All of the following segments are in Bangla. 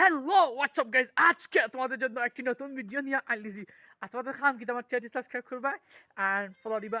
হ্যালো হোয়াটসঅ্যাপ গাইজ আজকে তোমাদের জন্য একটি নতুন ভিডিও নিয়ে আনলিছি আর তোমাদের খাম কি? তোমার চ্যানেলটি সাবস্ক্রাইব করবা এন্ড ফলো দিবা।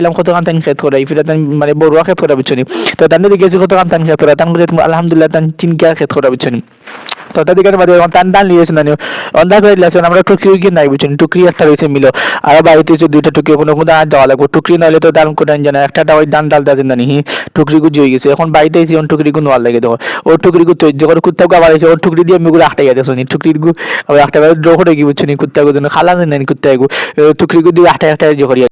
এলাম কত কান তান খেত করাই, ফিরে তান মানে বড়ুয়া খেত করা বুঝছি তো তান দিকে কত কান তান খেত করা তান আলহামদুলিল্লাহ তান চিনকা খেত করা বুঝছি তো তাদের দিকে বাদে টান টান লিয়েছে না অন্ধা করে দিয়েছেন আমরা টুকরি কি নাই বুঝছেন টুকরি একটা রয়েছে মিলো। আর বাড়িতে হচ্ছে দুইটা টুকরি, কোনো কোনো আর যাওয়া লাগবে। টুকরি নাহলে তো দান করে জানা একটা ওই ডান ডাল দাজেন জানি হি, টুকরি গু হয়ে গেছে। এখন বাড়িতে এসে ওন টুকরি গু নোয়ার লাগে, দেখো। ও টুকরি গু তৈরি যখন কুত্তাকে আবার এসে ওর টুকরি দিয়ে আমি গুলো আটটা গেছে শুনি টুকরি গু আবার একটা ড্র করে কি বুঝছেন কুত্তা গু জন্য খালা নেন কুত্তা গু। টুকরি গু দিয়ে আটটা ইয়ে করি